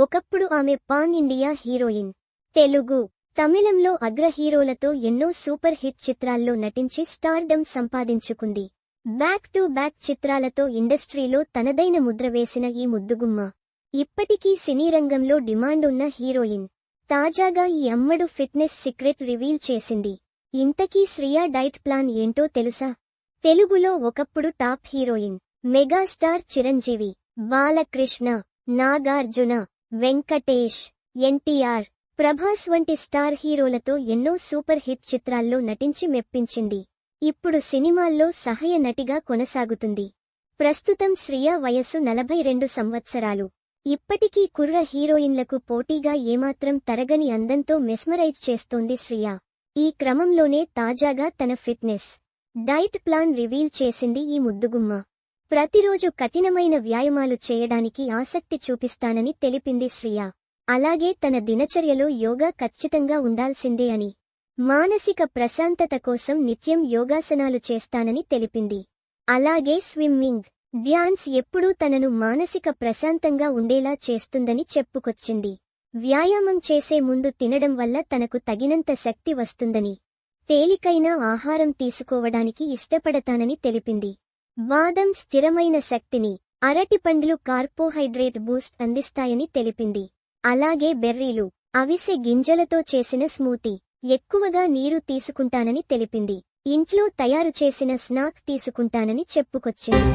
ఒకప్పుడు ఆమె pan India heroine. Telugu తమిళంలో అగ్ర హీరోలతో ఎన్నో సూపర్ హిట్ చిత్రాల్లో నటించి స్టార్డమ్ సంపాదించుకుంది. బ్యాక్ టు బ్యాక్ చిత్రాలతో ఇండస్ట్రీలో తనదైన ముద్ర వేసిన ఈ ముద్దుగుమ్మ ఇప్పటికీ సినీ రంగంలో డిమాండ్ ఉన్న హీరోయిన్. తాజాగా ఈ అమ్మడు ఫిట్నెస్ సీక్రెట్ రివీల్ చేసింది. ఇంతకీ శ్రియా డైట్ ప్లాన్ ఏంటో తెలుసా? తెలుగులో ఒకప్పుడు top heroine megastar Chiranjeevi Balakrishna Nagarjuna Venkatesh NTR Prabhas వంటి స్టార్ హీరోలతో ఎన్నో సూపర్ హిట్ చిత్రాల్లో నటించి మెప్పించింది. ఇప్పుడు సినిమాల్లో సహాయ నటిగా కొనసాగుతుంది. ప్రస్తుతం శ్రియా వయస్సు నలభై రెండు సంవత్సరాలు. ఇప్పటికీ కుర్ర హీరోయిన్లకు పోటీగా ఏమాత్రం తరగని అందంతో మెస్మరైజ్ చేస్తోంది శ్రియా. ఈ క్రమంలోనే తాజాగా తన ఫిట్నెస్ డైట్ ప్లాన్ రివీల్ చేసింది ఈ ముద్దుగుమ్మ. ప్రతిరోజు కఠినమైన వ్యాయామాలు చేయడానికి ఆసక్తి చూపిస్తానని తెలిపింది శ్రియా. అలాగే తన దినచర్యలో యోగా ఖచ్చితంగా ఉండాల్సిందే అని. మానసిక ప్రశాంతత కోసం నిత్యం యోగాసనాలు చేస్తానని తెలిపింది. అలాగే స్విమ్మింగ్ డ్యాన్స్ ఎప్పుడూ తనను మానసిక ప్రశాంతంగా ఉండేలా చేస్తుందని చెప్పుకొచ్చింది. వ్యాయామం చేసే ముందు తినడం వల్ల తనకు తగినంత శక్తి వస్తుందని తేలికైన ఆహారం తీసుకోవడానికి ఇష్టపడతానని తెలిపింది. బాదం స్థిరమైన శక్తిని అరటిపండ్లు కార్బోహైడ్రేట్ బూస్ట్ అందిస్తాయని తెలిపింది. అలాగే బెర్రీలు అవిసె గింజలతో చేసిన స్మూతీ ఎక్కువగా నీరు తీసుకుంటానని తెలిపింది. ఇంట్లో తయారు చేసిన స్నాక్ తీసుకుంటానని చెప్పుకొచ్చింది.